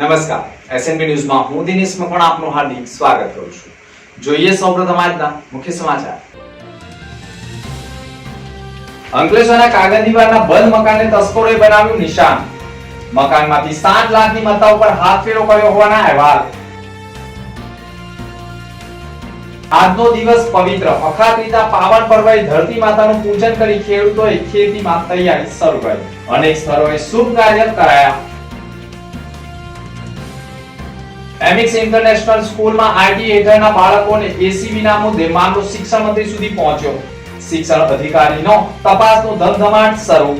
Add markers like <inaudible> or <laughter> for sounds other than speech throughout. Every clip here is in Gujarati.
નમસ્કાર. એસએનબી ન્યૂઝમાં હું દિનેશ મકવાણા આપનું હાર્દિક સ્વાગત કરું છું. જોઈએ સૌપ્રથમ આજના મુખ્ય સમાચાર. અંકલેશ્વરના કાગંદીવારના બંધ મકાનને તસ્કરોએ બનાવ્યું નિશાન. મકાનમાંથી સાત લાખની મત્તા ઉપર હાથફેરો કર્યો હોવાના અહેવાલ. આજનો દિવસ પવિત્ર. અખાત્રીજા પાવન પર્વએ ધરતી માતાનું પૂજન કરી ખેડૂતોએ ખેતીમાં તૈયારી શરૂ કરી. અનેક સ્થળોએ શુભ કાર્ય કરાયા. એમિક્સ ઇન્ટરનેશનલ સ્કૂલમાં આઈટી હેઠળના બાળકોને એસી વિના મુદ્દે મામલો શિક્ષણ મંત્રી સુધી પહોંચ્યો. શિક્ષણ અધિકારીનો તપાસનો ધમધમાટ શરૂ.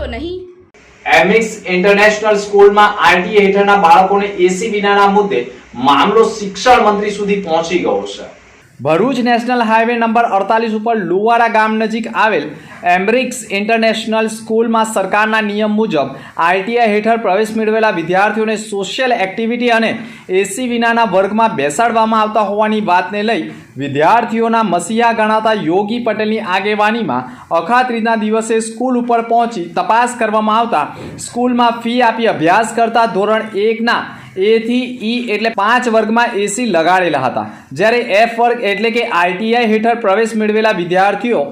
ચૂકશો નહીં. એમિક્સ ઇન્ટરનેશનલ સ્કૂલમાં આરટી હેઠળના બાળકોને એસી વિનાના મુદ્દે મામલો શિક્ષણ મંત્રી સુધી પહોંચી ગયો છે. ભરૂચ નેશનલ હાઈવે નંબર અડતાલીસ ઉપર લુવારા ગામ નજીક આવેલ એમ્બ્રિક્સ ઇન્ટરનેશનલ સ્કૂલમાં સરકારના નિયમ મુજબ આઈટીઆઈ હેઠળ પ્રવેશ મેળવેલા વિદ્યાર્થીઓને સોશિયલ એક્ટિવિટી અને એસી વિનાના વર્ગમાં બેસાડવામાં આવતા હોવાની વાતને લઈ વિદ્યાર્થીઓના મસીહા ગણાતા યોગી પટેલની આગેવાનીમાં અખાત્રીજના દિવસે સ્કૂલ ઉપર પહોંચી તપાસ કરવામાં આવતા સ્કૂલમાં ફી આપી અભ્યાસ કરતા ધોરણ એકના એ થી ઈ એટલે પાંચ વર્ગમાં એસી લગાડેલા હતા. જ્યારે એફ વર્ગ એટલે કે આઈટીઆઈ હેઠળ પ્રવેશ મેળવેલા વિદ્યાર્થીઓ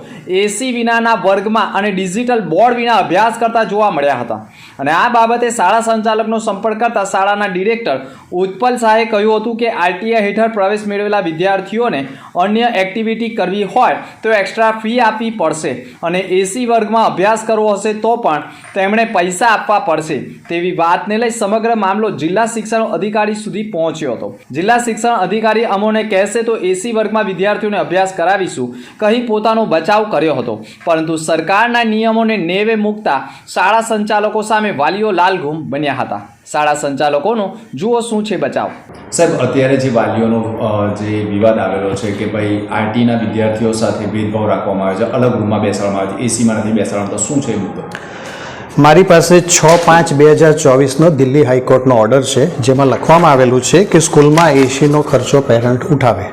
એસી વિનાના વર્ગમાં અને ડિજિટલ બોર્ડ વિના અભ્યાસ કરતા જોવા મળ્યા હતા. અને આ બાબતે શાળા સંચાલકનો સંપર્ક કરતા શાળાના ડિરેક્ટર ઉત્પલ શાહે કહ્યું હતું કે આઈટીઆઈ હેઠળ પ્રવેશ મેળવેલા વિદ્યાર્થીઓને અન્ય એક્ટિવિટી કરવી હોય તો એક્સ્ટ્રા ફી આપવી પડશે અને એસી વર્ગમાં અભ્યાસ કરવો હશે તો પણ તેમણે પૈસા આપવા પડશે તેવી વાતને લઈ સમગ્ર મામલો જિલ્લા શિક્ષણ અધિકારી સુધી પહોંચ્યો હતો. જિલ્લા શિક્ષણ અધિકારી અમોને કહેશે તો એસી વર્ગમાં વિદ્યાર્થીઓને અભ્યાસ કરાવીશું. કહી પોતાનો બચાવ કર્યો હતો. પરંતુ સરકારના નિયમોને નેવે મૂકતા શાળા સંચાલકો સામે વાલીઓ લાલઘૂમ બન્યા હતા. શાળા સંચાલકોનો જુઓ શું છે બચાવ. સાહેબ, અત્યારે જે વાલીઓનો જે વિવાદ આવેલો છે કે ભાઈ આરટીના વિદ્યાર્થીઓ સાથે ભેદભાવ રાખવામાં આવે છે, અલગ રૂમમાં બેસાડવામાં આવે છે, એસીમાં નથી બેસાડવામાં તો શું છે મુદ્દો? મારી પાસે છ પાંચ બે હજાર ચોવીસનો દિલ્હી હાઈકોર્ટનો ઓર્ડર છે જેમાં લખવામાં આવેલું છે કે સ્કૂલમાં એસીનો ખર્ચો પેરેન્ટ ઉઠાવે.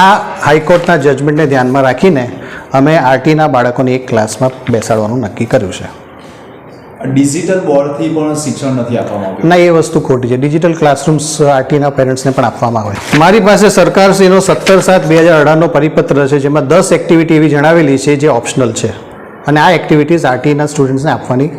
આ હાઈકોર્ટના જજમેન્ટને ધ્યાનમાં રાખીને અમે આરટીના બાળકોને એક ક્લાસમાં બેસાડવાનું નક્કી કર્યું છે. ડિજિટલ બોર્ડથી પણ શિક્ષણ નથી આપવામાં આવ્યું? ના એ વસ્તુ ખોટી છે. ડિજિટલ ક્લાસરૂમ્સ આરટીના પેરેન્ટ્સને પણ આપવામાં આવે. મારી પાસે સરકારશ્રીનો સત્તર સાત બે હજાર અઢારનો પરિપત્ર છે જેમાં દસ એક્ટિવિટી એવી જણાવેલી છે જે ઓપ્શનલ છે. અને આ એક્ટિવિટીઝ આરટીના સ્ટુડન્ટ્સને આપવાની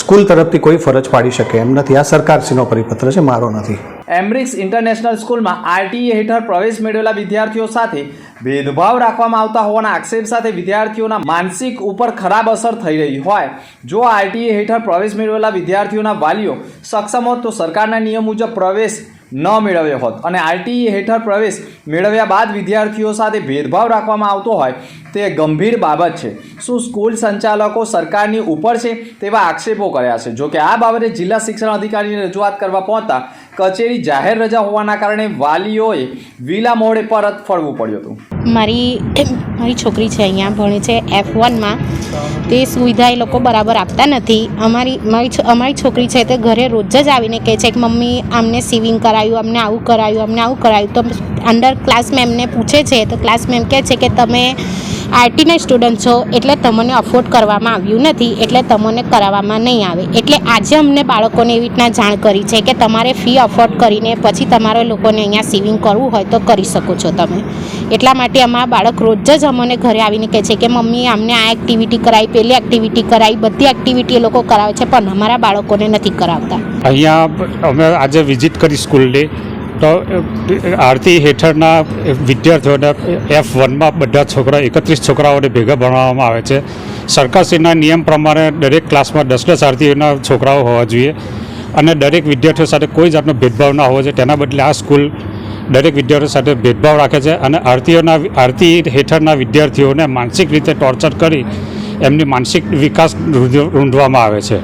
સ્કૂલ તરફથી કોઈ ફરજ પાડી શકે એમ નથી. આ સરકારશ્રીનો પરિપત્ર છે, મારો નથી. એમ્બ્રિક્સ ઇન્ટરનેશનલ સ્કૂલમાં આરટીઈ હેઠળ પ્રવેશ મેળવેલા વિદ્યાર્થીઓ સાથે ભેદભાવ રાખવામાં આવતા હોવાના આક્ષેપ સાથે વિદ્યાર્થીઓના માનસિક ઉપર ખરાબ અસર થઈ રહી હોય. જો આરટીઈ હેઠળ પ્રવેશ મેળવેલા વિદ્યાર્થીઓના વાલીઓ સક્ષમ હોત, તો સરકારના નિયમ મુજબ પ્રવેશ ન મેળવ્યો હોત. અને આરટીઈ હેઠળ પ્રવેશ મેળવ્યા બાદ વિદ્યાર્થીઓ સાથે ભેદભાવ રાખવામાં આવતો હોય તે ગંભીર બાબત છે. શું સ્કૂલ સંચાલકો સરકારની ઉપર છે તેવા આક્ષેપો કર્યા છે? જોકે આ બાબતે જિલ્લા શિક્ષણ અધિકારીને રજૂઆત કરવા પહોંચતા કચેરી જાહેર રજા હોવાના કારણે વાલીઓએ વિલા મોડે પરત ફરવું પડ્યું હતું. મારી <coughs> મારી છોકરી છે અહીંયા, ભણે છે એફ વનમાં તે સુવિધા એ લોકો બરાબર આપતા નથી. અમારી, મારી અમારી છોકરી છે તે ઘરે રોજ જ આવીને કહે છે કે, મમ્મી અમને સિવિંગ કરાયું અમને આવું કરાયું અમને આવું કરાયું. તો અંડર ક્લાસ મેમને પૂછે છે, તો ક્લાસ મેમ કહે છે કે, તમે આરટીના સ્ટુડન્ટ છો એટલે તમને અફોર્ડ કરવામાં આવ્યું નથી, એટલે તમને કરાવવામાં નહીં આવે. એટલે આજે અમને બાળકોને એવી રીતના જાણ કરી છે કે તમારે ફી અફોર્ડ કરીને પછી તમારે લોકોને અહીંયા સિવિંગ કરવું હોય તો કરી શકો છો તમે. એટલા માટે અમારા બાળક રોજ જ અમને ઘરે આવીને કહે છે કે મમ્મી, અમને આ એક્ટિવિટી કરાવી, પેલી એક્ટિવિટી કરાવી, બધી એક્ટિવિટી એ લોકો કરાવે છે, પણ અમારા બાળકોને નથી કરાવતા. અહીંયા અમે આજે વિઝિટ કરી સ્કૂલની તો, આરતી હેઠળના વિદ્યાર્થીઓને એફ વનમાં બધા છોકરા, એકત્રીસ છોકરાઓને ભેગા ભણાવવામાં આવે છે. સરકારશ્રીના નિયમ પ્રમાણે દરેક ક્લાસમાં દસ દસ આરતીઓના છોકરાઓ હોવા જોઈએ અને દરેક વિદ્યાર્થીઓ સાથે કોઈ જાતનો ભેદભાવ ના હોવો જોઈએ. તેના બદલે આ સ્કૂલ દરેક વિદ્યાર્થીઓ સાથે ભેદભાવ રાખે છે અને આરતીઓના, આરતી હેઠળના વિદ્યાર્થીઓને માનસિક રીતે ટોર્ચર કરી એમની માનસિક વિકાસ રૂંધવામાં આવે છે.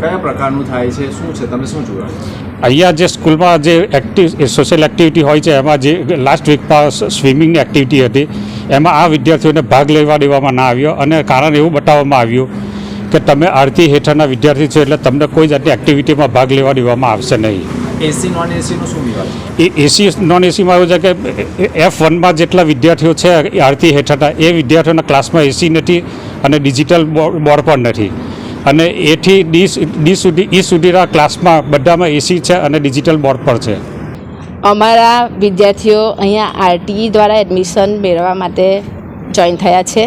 કયા પ્રકારનું થાય છે? શું છે? તમે શું જોયું? અહીંયા જે સ્કૂલમાં જે એક્ટિવ સોશિયલ એક્ટિવિટી હોય છે એમાં જે લાસ્ટ વીકમાં સ્વિમિંગની એક્ટિવિટી હતી એમાં આ વિદ્યાર્થીઓને ભાગ લેવા દેવામાં ના આવ્યો અને કારણ એવું બતાવવામાં આવ્યું કે તમે આરતી હેઠળના વિદ્યાર્થી છો એટલે તમને કોઈ જાતની એક્ટિવિટીમાં ભાગ લેવા દેવામાં આવશે નહીં. એસી નોન એસીનું શું એ એસી નોન એસીમાં એવું છે કે એફ વનમાં જેટલા વિદ્યાર્થીઓ છે આરતી હેઠળના એ વિદ્યાર્થીઓના ક્લાસમાં એસી નથી અને ડિજિટલ બોર્ડ પણ નથી. અને એથી ડી ડી સુધી ઈ સુધીના ક્લાસમાં બધામાં એસી છે અને ડિજિટલ બોર્ડ પર છે. અમારા વિદ્યાર્થીઓ અહીંયા આરટીઈ દ્વારા એડમિશન મેળવવા માટે જોઈન થયા છે.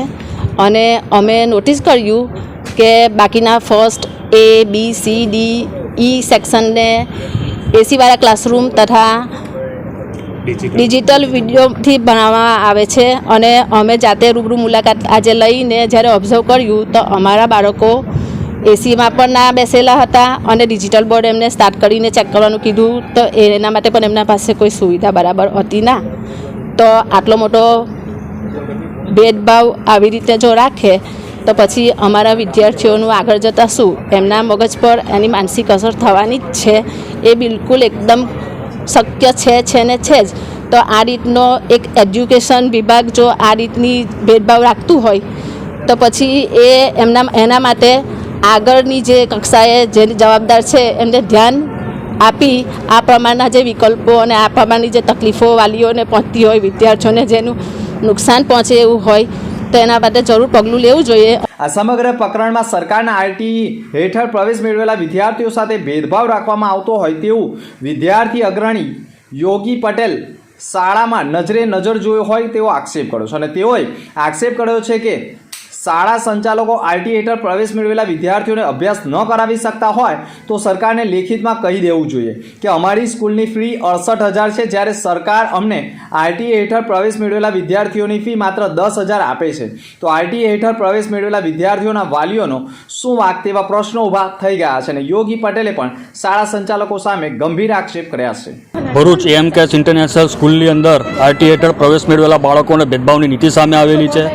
અને અમે નોટિસ કર્યું કે બાકીના first A B C D E સેક્શનને એસીવાળા ક્લાસરૂમ તથા ડિજિટલ વિડીયોથી ભણાવવામાં આવે છે. અને અમે જાતે રૂબરૂ મુલાકાત આજે લઈને જ્યારે ઓબ્ઝર્વ કર્યું તો અમારા બાળકો એસીમાં પણ ના બેસેલા હતા અને ડિજિટલ બોર્ડ એમને સ્ટાર્ટ કરીને ચેક કરવાનું કીધું, તો એના માટે પણ એમના પાસે કોઈ સુવિધા બરાબર હતી ના. તો આટલો મોટો ભેદભાવ આવી રીતે જો રાખે, તો પછી અમારા વિદ્યાર્થીઓનું આગળ જતાં શું? એમના મગજ પર એની માનસિક અસર થવાની જ છે. એ બિલકુલ એકદમ શક્ય છે છે ને છે જ. તો આ રીતનો એક એજ્યુકેશન વિભાગ જો આ રીતની ભેદભાવ રાખતું હોય, તો પછી એ એમના, એના માટે આગળની જે કક્ષાએ જે જવાબદાર છે, એમને ધ્યાન આપી આ પ્રમાણના જે વિકલ્પો અને આ પ્રમાણની જે તકલીફો, વાલીઓને પહોંચતી હોય, વિદ્યાર્થીઓને જેનું નુકસાન પહોંચે એવું હોય, તો એના માટે જરૂર પગલું લેવું જોઈએ. આ સમગ્ર પ્રકરણમાં સરકારના આરટીઈ હેઠળ પ્રવેશ મેળવેલા વિદ્યાર્થીઓ સાથે ભેદભાવ રાખવામાં આવતો હોય તેવું વિદ્યાર્થી અગ્રણી યોગી પટેલ શાળામાં નજરે નજર જોયો હોય તેવો આક્ષેપ કર્યો છે. અને તેઓએ આક્ષેપ કર્યો છે કે શાળા સંચાલકો આરટી હેઠળ પ્રવેશ મેળવેલા વિદ્યાર્થીઓને અભ્યાસ ન કરાવી શકતા હોય તો સરકારને લેખિતમાં કહી દેવું જોઈએ કે અમારી સ્કૂલની ફી અડસઠ હજાર છે, જ્યારે સરકાર અમને આરટી હેઠળ પ્રવેશ મેળવેલા વિદ્યાર્થીઓની ફી માત્ર દસ હજાર આપે છે. તો આરટીએ હેઠળ પ્રવેશ મેળવેલા વિદ્યાર્થીઓના વાલીઓનો શું વાક તેવા પ્રશ્નો ઊભા થઈ ગયા છે અને યોગી પટેલે પણ શાળા સંચાલકો સામે ગંભીર આક્ષેપ કર્યા છે. ભરૂચ એમ કેસ ઇન્ટરનેશનલ સ્કૂલની અંદર આરટી હેઠળ પ્રવેશ મેળવેલા બાળકોને ભેદભાવની નીતિ સામે આવેલી છે.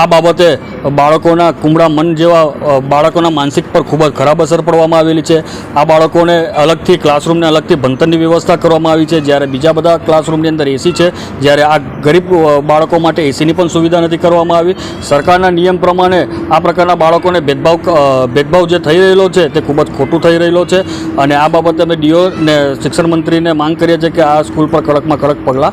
આ બાબતે બાળકોના કુમળા મન જેવા બાળકોના માનસિક પર ખૂબ જ ખરાબ અસર પડવામાં આવેલી છે. આ બાળકોને અલગથી ક્લાસરૂમને અલગથી ભણતરની વ્યવસ્થા કરવામાં આવી છે. જ્યારે બીજા બધા ક્લાસરૂમની અંદર એસી છે, જ્યારે આ ગરીબ બાળકો માટે એસીની પણ સુવિધા નથી કરવામાં આવી. સરકારના નિયમ પ્રમાણે આ પ્રકારના બાળકોને ભેદભાવ ભેદભાવ જે થઈ રહેલો છે, તે ખૂબ જ ખોટું થઈ રહેલો છે. અને આ બાબતે અમે ડીઓ ને શિક્ષણ મંત્રીને માંગ કરીએ છીએ કે આ સ્કૂલ પર કડકમાં કડક પગલાં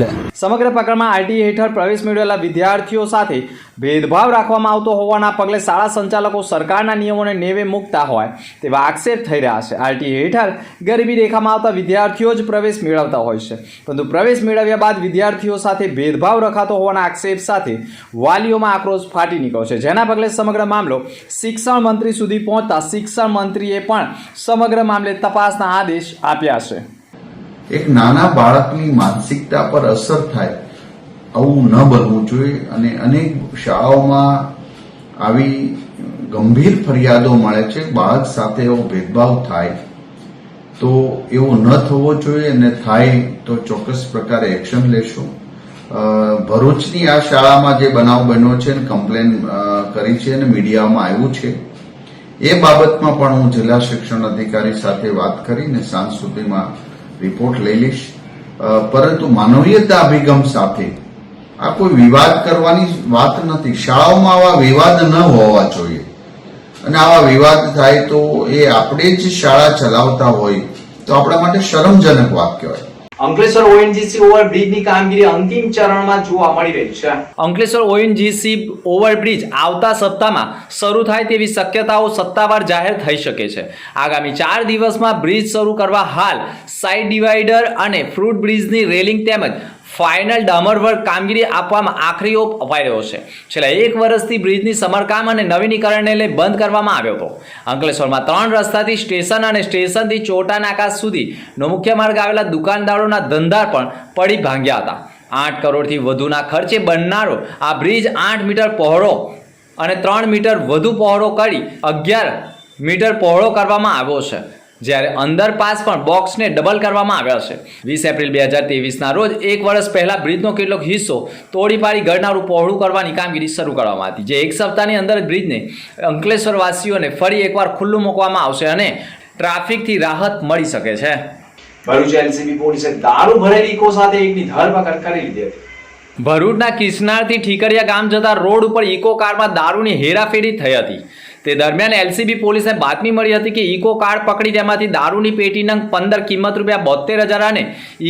લે. સમગ્ર પ્રકરણમાં આઈટી હેઠળ પ્રવેશ મેળવેલા વિદ્યાર્થીઓ સાથે ભેદભાવ રાખવામાં આવતો હોવાના પગલે શાળા સંચાલકો સરકારના નિયમોને નેવે મૂકતા હોય તેવા આક્ષેપ થઈ રહ્યા છે. આરટી હેઠળ ગરીબી રેખામાં આવતા વિદ્યાર્થીઓ જ પ્રવેશ મેળવતા હોય છે. પરંતુ પ્રવેશ મેળવ્યા બાદ વિદ્યાર્થીઓ સાથે ભેદભાવ રખાતો હોવાના આક્ષેપ સાથે વાલીઓમાં આક્રોશ ફાટી નીકળ્યો છે. જેના પગલે સમગ્ર મામલો શિક્ષણ મંત્રી સુધી પહોંચતા શિક્ષણ મંત્રીએ પણ સમગ્ર મામલે તપાસના આદેશ આપ્યા છે. એક નાના બાળકની માનસિકતા પર અસર થાય આવું ન બનવું જોઈએ અને અનેક શાળાઓમાં આવી ગંભીર ફરિયાદો મળે છે બાળક સાથે એવો ભેદભાવ થાય. તો એવો ન થવો જોઈએ અને થાય તો ચોક્કસ પ્રકારે એક્શન લેશું. ભરૂચની આ શાળામાં જે બનાવ બન્યો છે અને કમ્પ્લેન કરી છે અને મીડિયામાં આવ્યું છે, એ બાબતમાં પણ હું જિલ્લા શિક્ષણ અધિકારી સાથે વાત કરીને સાંજ સુધીમાં રિપોર્ટ લઈ લઈશ. પરંતુ માનવીયતા અભિગમ સાથે આ કોઈ વિવાદ કરવાની વાત નથી. શાળાઓમાં આવા વિવાદ ન હોવા જોઈએ. અને આવા વિવાદ થાય તો એ આપણે જ શાળા ચલાવતા હોય તો આપણા માટે શરમજનક વાત કહેવાય અંકલેશ્વર ઓએનજીસી ઓવરબ્રિજની કામગીરી અંતિમ ચરણમાં જોવા મળી રહી છે. અંકલેશ્વર ઓએનજીસી ઓવરબ્રિજ આવતા સપ્તાહમાં શરૂ થાય તેવી શક્યતાઓ સત્તાવાર જાહેર થઈ શકે છે. આગામી ચાર દિવસમાં બ્રિજ શરૂ કરવા હાલ સાઇડ ડિવાઈડર અને ફ્રૂટ બ્રિજની રેલિંગ તેમજ ફાઇનલ ડામર વર્ક કામગીરી આપવામાં આખરી ઓપ અપાઈ રહ્યો છે. છેલ્લા એક વર્ષથી બ્રિજની સમરકામ અને નવીનીકરણને લઈ બંધ કરવામાં આવ્યો હતો. અંકલેશ્વરમાં ત્રણ રસ્તાથી સ્ટેશન અને સ્ટેશનથી ચોટા નાકા સુધીનો મુખ્ય માર્ગ આવેલા દુકાનદારોના ધંધા પણ પડી ભાંગ્યા હતા. આઠ કરોડથી વધુના ખર્ચે બનનારો આ બ્રિજ આઠ મીટર પહોળો અને ત્રણ મીટર વધુ પહોળો કરી અગિયાર મીટર પહોળો કરવામાં આવ્યો છે. જ્યારે અંડરપાસ પણ બોક્સને ડબલ કરવામાં આવ્યા છે. વીસ એપ્રિલ બે હજાર ત્રેવીસના રોજ એક વર્ષ પહેલાં બ્રિજનો કેટલોક હિસ્સો તોડી પાડી ગરનારું પહોળું કરવાની કામગીરી શરૂ કરવામાં હતી જે એક સપ્તાહની અંદર બ્રિજને અંકલેશ્વરવાસીઓને ફરી એકવાર ખુલ્લું મૂકવામાં આવશે અને ટ્રાફિકથી રાહત મળી શકે છે. ભરૂચ એલસીબી પોલીસે દારૂ ભરેલી ઇકો સાથે એકની ધરપકડ કરી લીધી હતી. ભરૂચના કિસનારથી ઠીકરિયા ગામ જતા રોડ ઉપર ઇકો કારમાં દારૂની હેરાફેરી થઈ હતી. તે દરમિયાન એલસીબી પોલીસને બાતમી મળી હતી કે ઇકો કાર્ડ પકડી તેમાંથી દારૂની પેટી નંગ પંદર કિંમત રૂપિયા બોતેર હજાર અને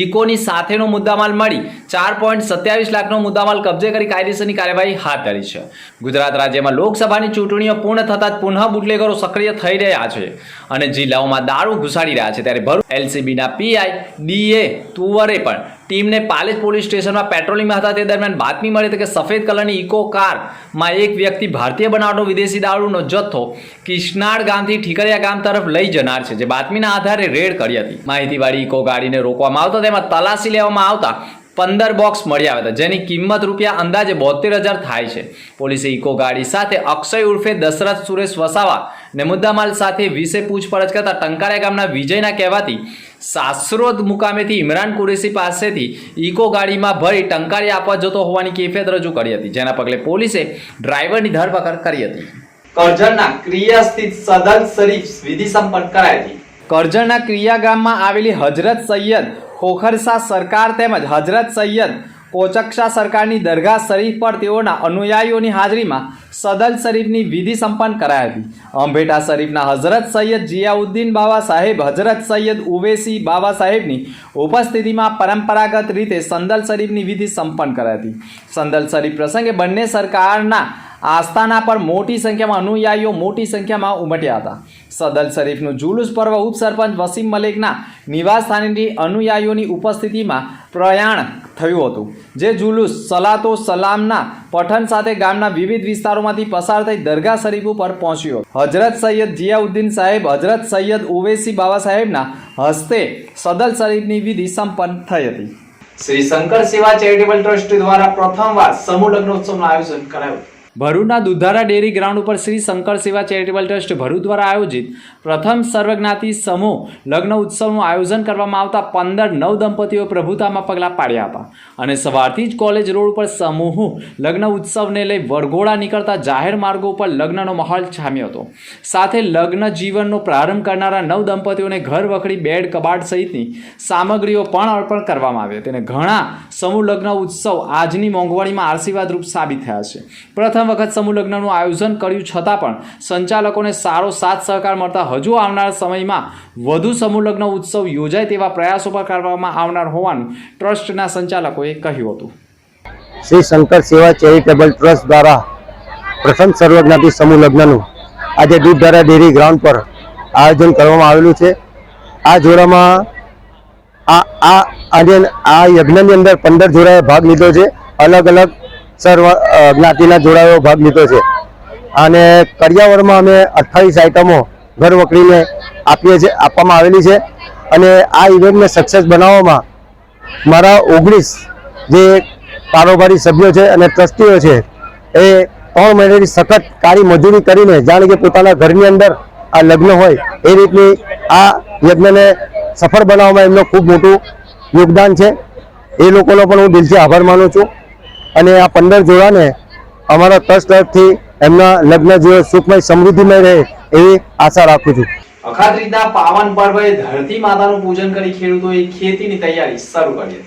ઇકોની સાથેનો મુદ્દામાલ મળી ચાર પોઈન્ટ સત્યાવીસ લાખનો મુદ્દામાલ કબજે કરી કાયદેસરની કાર્યવાહી હાથ ધરી છે. ગુજરાત રાજ્યમાં લોકસભાની ચૂંટણીઓ પૂર્ણ થતાં જ પુનઃ બુટલેગરો સક્રિય થઈ રહ્યા છે અને જિલ્લાઓમાં દારૂ ઘુસાડી રહ્યા છે. ત્યારે ભરૂચ એલસીબીના પીઆઈ ડીએ તુવરે પણ ટીમને પાલેજ પોલીસ સ્ટેશનમાં પેટ્રોલિંગમાં હતા. તે દરમિયાન બાતમી મળી હતી કે સફેદ કલરની ઇકો કારમાં એક વ્યક્તિ ભારતીય બનાવટનો વિદેશી દારૂનો જથ્થો કિશનાળ ગામથી ઠીકરિયા ગામ તરફ લઈ જનાર છે, જે બાતમીના આધારે રેડ કરી હતી. માહિતીવાળી ઇકો ગાડીને રોકવામાં આવતા તેમાં તલાશી લેવામાં આવતા પંદર બોક્સ મળી આવ્યા હતા, જેની કિંમત રૂપિયા અંદાજે બોતેર હજાર થાય છે. પોલીસે ઇકો ગાડી સાથે અક્ષય ઉર્ફે દશરથ સુરેશ વસાવા ને મુદ્દામાલ સાથે વિશે પૂછપરછ કરતા ટંકારા ગામના વિજયના કહેવાથી સાસરોદ મુકામેથી ઇમરાન કુરેશી પાસેથી ઇકો ગાડીમાં ભરી ટંકારી આપવા જતો હોવાની કેફિયત રજૂ કરી હતી જેના પગલે પોલીસે ડ્રાઈવરની ધરપકડ કરી હતી. કરજણના ક્રિયા સ્થિત સદન શરીફ વિધિ સંપન્ન કરાઈ હતી. કરજણના ક્રિયા ગામમાં આવેલી હજરત સૈયદ ખોખરસા સરકાર તેમજ હજરત સૈયદ કોચકશા સરકારની દરગાહ શરીફ પર તેઓના અનુયાયીઓની હાજરીમાં સદલ શરીફની વિધિ સંપન્ન કરાઈ હતી. અંભેટા શરીફના હઝરત સૈયદ જિયાઉદ્દીન બાબા સાહેબ, હઝરત સૈયદ ઉવેસી બાબા સાહેબની ઉપસ્થિતિમાં પરંપરાગત રીતે સંદલ શરીફની વિધિ સંપન્ન કરાઈ હતી. સંદલ શરીફ પ્રસંગે બંને સરકારના આસ્થાના પર મોટી સંખ્યામાં અનુયાયીઓ મોટી સંખ્યામાં ઉમટ્યા હતા. સદલ શરીફનું જુલુસ પર્વ ઉપસરપંચ વસીમ મલિકના નિવાસસ્થાનેથી અનુયાયીઓની ઉપસ્થિતિમાં પ્રયાણ થયું હતું, જે જુલુસ સલાતો સલામના પઠન સાથે ગામના વિવિધ વિસ્તારોમાંથી પસાર થઈ દરગાહ શરીફ ઉપર પહોંચ્યો. હજરત સૈયદ જિયાઉદ્દીન સાહેબ હજરત સૈયદ ઉવેસી બાબા સાહેબના હસ્તે સદલ શરીફની વિધિ સંપન્ન થઈ હતી. શ્રી શંકર સેવા ચેરિટેબલ ટ્રસ્ટ દ્વારા પ્રથમવાર સમૂહ લગ્નોત્સવનું આયોજન કરાયું. ભરૂચના દુધારા ડેરી ગ્રાઉન્ડ ઉપર શ્રી શંકર સેવા ચેરિટેબલ ટ્રસ્ટ ભરૂચ દ્વારા આયોજિત પ્રથમ સર્વજ્ઞાતિ સમૂહ લગ્ન ઉત્સવનું આયોજન કરવામાં આવતા પંદર નવ દંપતીઓ પ્રભુતામાં પગલાં પાડ્યા હતા. અને સવારથી જ કોલેજ રોડ ઉપર સમૂહ લગ્ન ઉત્સવને લઈ વરઘોડા નીકળતા જાહેર માર્ગો ઉપર લગ્નનો માહોલ છામ્યો હતો. સાથે લગ્ન જીવનનો પ્રારંભ કરનારા નવ દંપતીઓને ઘર વખડી બેડ કબાટ સહિતની સામગ્રીઓ પણ અર્પણ કરવામાં આવી હતી. અને ઘણા સમૂહ લગ્ન ઉત્સવ આજની મોંઘવારીમાં આશીર્વાદરૂપ સાબિત થયા છે. પ્રથમ વખત સમૂહ લગ્નનું આયોજન કર્યું છતાં પણ સંચાલકોને સારો સાથ સહકાર મળતા હજુ આવનાર સમયમાં વધુ સમૂહ લગ્ન ઉત્સવ યોજાય તેવા પ્રયાસો પર કરવામાં આવનાર હોવાનું ટ્રસ્ટના સંચાલકોએ કહ્યું હતું. શ્રી શંકર સેવા ચેરિટેબલ ટ્રસ્ટ દ્વારા પ્રથમ સર્વજ્ઞાતિ સમૂહ લગ્નનું આજે દૂધધારા ડેરી ગ્રાઉન્ડ પર આયોજન કરવામાં આવેલું છે. આ જોડામાં આ આ આજે આ યજ્ઞની અંદર પંદર જોડાએ ભાગ લીધો છે. અલગ અલગ સર્વ જ્ઞાતિના જોડાયો ભાગ લીધો છે. અને કરિયાવરમાં અમે અઠ્ઠાવીસ આઇટમો ઘર વકરીને આપીએ છીએ આપવામાં આવેલી છે. અને આ ઇવેન્ટને સક્સેસ બનાવવામાં મારા ઓગણીસ જે કારોબારી સભ્યો છે અને ટ્રસ્ટીઓ છે, એ ત્રણ મહિનાની સખત કાળી મજૂરી કરીને જાણે કે પોતાના ઘરની અંદર આ લગ્ન હોય, એ રીતની આ યજ્ઞને સફળ બનાવવામાં એમનું ખૂબ મોટું યોગદાન છે. એ લોકોનો પણ હું દિલથી આભાર માનું છું. અને આ પંદર જોડાને અમારા ટ્રસ્ટ તરફથી એમના લગ્ન જીવન સુખમય સમૃદ્ધિમય રહે એવી આશા રાખું છું. અખાત્રીજના પાવન પર્વે ધરતી માતાનું પૂજન કરી ખેડૂતોએ ખેતીની તૈયારી શરૂ કરી હતી.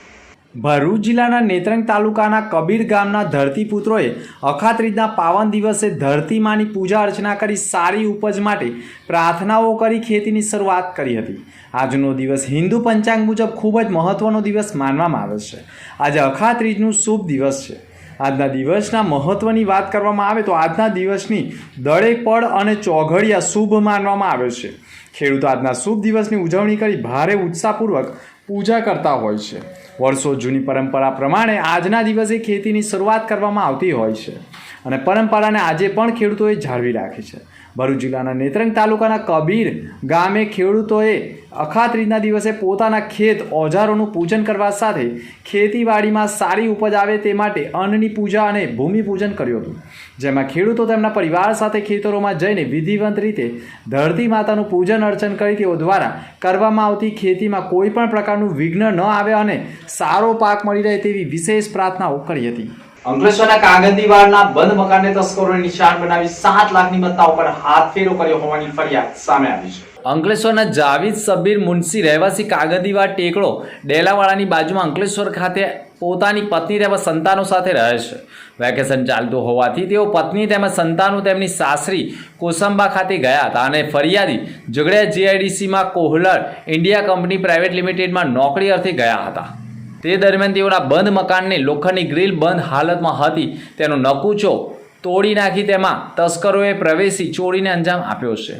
ભરૂચ જિલ્લાના નેત્રંગ તાલુકાના કબીર ગામના ધરતીપુત્રોએ અખાત્રીજના પાવન દિવસે ધરતી માની પૂજા અર્ચના કરી સારી ઉપજ માટે પ્રાર્થનાઓ કરી ખેતીની શરૂઆત કરી હતી. આજનો દિવસ હિન્દુ પંચાંગ મુજબ ખૂબ જ મહત્વનો દિવસ માનવામાં આવે છે. આજે અખાત્રીજનું શુભ દિવસ છે. આજના દિવસના મહત્વની વાત કરવામાં આવે તો આજના દિવસની દરેક પળ અને ચોઘડિયા શુભ માનવામાં આવે છે. ખેડૂતો આજના શુભ દિવસની ઉજવણી કરી ભારે ઉત્સાહપૂર્વક પૂજા કરતા હોય છે. વર્ષો જૂની પરંપરા પ્રમાણે આજના દિવસે ખેતીની શરૂઆત કરવામાં આવતી હોય છે. અને પરંપરાને આજે પણ ખેડૂતોએ જાળવી રાખી છે. ભરૂચ જિલ્લાના નેત્રંગ તાલુકાના કબીર ગામે ખેડૂતોએ અખાત્રીજના દિવસે પોતાના ખેત ઓજારોનું પૂજન કરવા સાથે ખેતીવાડીમાં સારી ઉપજ આવે તે માટે અન્નની પૂજા અને ભૂમિપૂજન કર્યું હતું. જેમાં ખેડૂતો તેમના પરિવાર સાથે ખેતરોમાં જઈને વિધિવંત રીતે ધરતી માતાનું પૂજન અર્ચન કરી તેઓ દ્વારા કરવામાં આવતી ખેતીમાં કોઈ પણ પ્રકારનું વિઘ્ન ન આવે અને સારો પાક મળી રહે તેવી વિશેષ પ્રાર્થનાઓ કરી હતી. અંકલેશ્વરના કાગંદીવાડના બંધ મકાનને તસ્કરોએ નિશાન બનાવી સાત લાખની મત્તા ઉપર હાથફેરો કર્યો હોવાની ફરિયાદ સામે આવી છે. અંકલેશ્વરના જાવીદ સબીર મુનસી રહેવાસી કાગંદીવાડ ટેકડો ડેલાવાડાની બાજુમાં અંકલેશ્વર ખાતે પોતાની પત્ની તેમજ સંતાનો સાથે રહે છે. વેકેશન ચાલતું હોવાથી તેઓ પત્ની તેમજ સંતાનો તેમની સાસરી કોસંબા ખાતે ગયા હતા અને ફરિયાદી ઝઘડિયા જીઆઈડીસીમાં કોહલર ઇન્ડિયા કંપની પ્રાઇવેટ લિમિટેડમાં નોકરી અર્થે ગયા હતા. તે દરમિયાન તેઓના બંધ મકાનને લોખંડની ગ્રીલ બંધ હાલતમાં હતી. તેનો નકુચો તોડી નાખી તેમાં તસ્કરોએ પ્રવેશી ચોરીને અંજામ આપ્યો છે.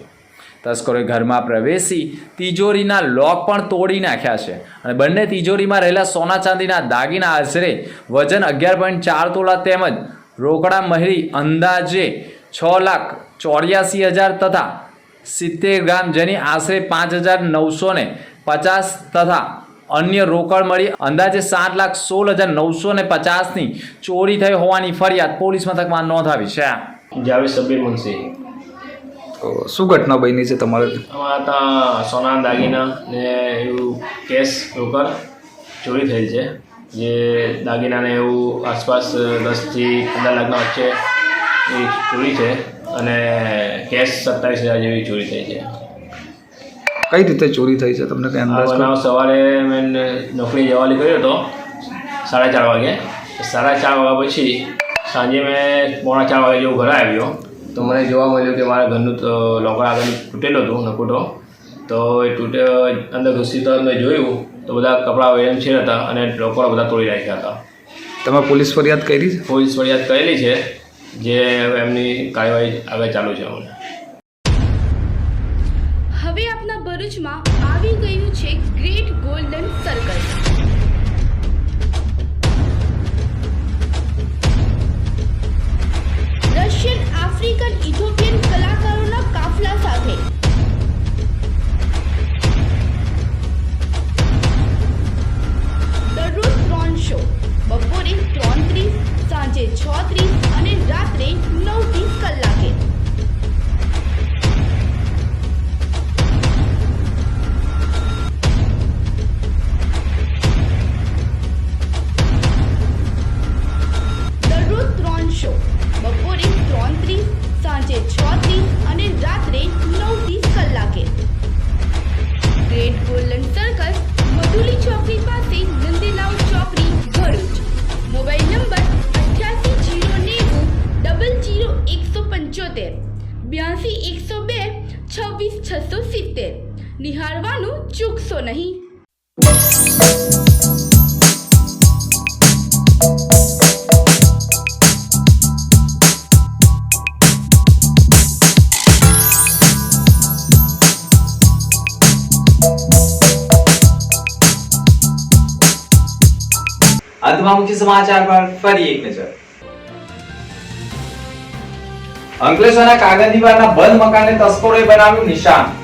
તસ્કરોએ ઘરમાં પ્રવેશી તિજોરીના લોક પણ તોડી નાખ્યા છે અને બંને તિજોરીમાં રહેલા સોના ચાંદીના દાગીના આશરે વજન અગિયાર પોઈન્ટ ચાર તોલા તેમજ રોકડા મહેરી અંદાજે છ લાખ ચોર્યાસી હજાર તથા સિત્તેર ગ્રામ જેની આશરે પાંચ હજાર નવસો ને પચાસ તથા અન્ય રોકડ મળી. અંદાજે સાત લાખ સોળ હજાર નવસો ને પચાસની ચોરી થઈ હોવાની ફરિયાદ પોલીસ મથકમાં નોંધાવી છે. જાવેદ સબીર મુનશી. શું ઘટના બની છે તમારે? અમારા ત્યાં સોના દાગીના ને એવું કેશ રોકડ ચોરી થયેલ છે. જે દાગીનાને એવું આસપાસ દસથી પંદર લાખના વચ્ચે એ ચોરી છે અને કેશ સત્તાવીસ હજાર જેવી ચોરી થઈ છે. કઈ રીતે ચોરી થઈ છે? તમને કઈ અંદાજ બનાવ સવારે મેં નોકરી જવા કર્યો હતો સાડા ચાર વાગે. સાડા ચાર વાગ્યા પછી સાંજે મેં પોણા ચાર વાગે જેવું ઘરે આવ્યો. તો મને જોવા મળ્યું કે મારા ઘરનું લોકર આગળ તૂટેલું હતું નકુટો. તો એ તૂટે અંદર ઘૂસી તો મેં જોયું તો બધા કપડાં એમ છે હતા અને લોકરો બધા તોડી રાખ્યા હતા. તમે પોલીસ ફરિયાદ કરી પોલીસ ફરિયાદ કરેલી છે જે એમની કાર્યવાહી આગળ ચાલુ છે અમને. ભરૂચમાં આવી ગયું છે great golden circle Russian African Ethiopian કલાકારોના કાફલા સાથે. દરરોજ ત્રણ શો બપોરે ત્રણ છસો સિત્તેર નિહાળવાનું ચૂકશો નહીં સમાચાર પર ફરી એક નજર અંકલેશ્વરના કાગંદીવાડના બંધ મકાનને તસ્કરોએ બનાવ્યું નિશાન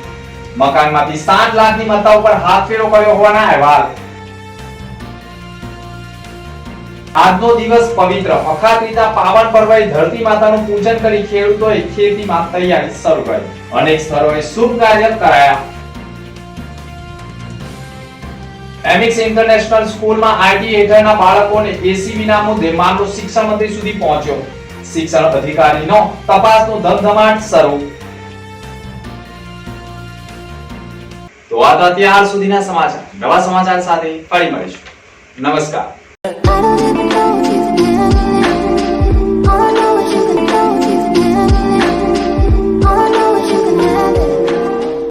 મકાનમાંથી સાત લાખની મત્તા ઉપર હાથફેરો કર્યો હોવાના અહેવાલ. આજનો દિવસ પવિત્ર. અખાત્રીજના પાવન પર્વે ધરતી માતાનું પૂજન કરી ખેડૂતોએ ખેતીમાં તૈયારી શરૂ કરી. અનેક સ્થળોએ શુભ કાર્ય કરાયા. એમિક્સ ઇન્ટરનેશનલ સ્કૂલમાં આઈટી હેઠળના બાળકોને એસી વિના મુદ્દે માનવ શિક્ષણ મંત્રી સુધી પહોંચ્યો. શિક્ષણ અધિકારીનો તપાસનો ધમધમાટ શરૂ. તો આ તો અત્યાર સુધીના સમાચાર. નવા સમાચાર સાથે ફરી મળીશું. નમસ્કાર.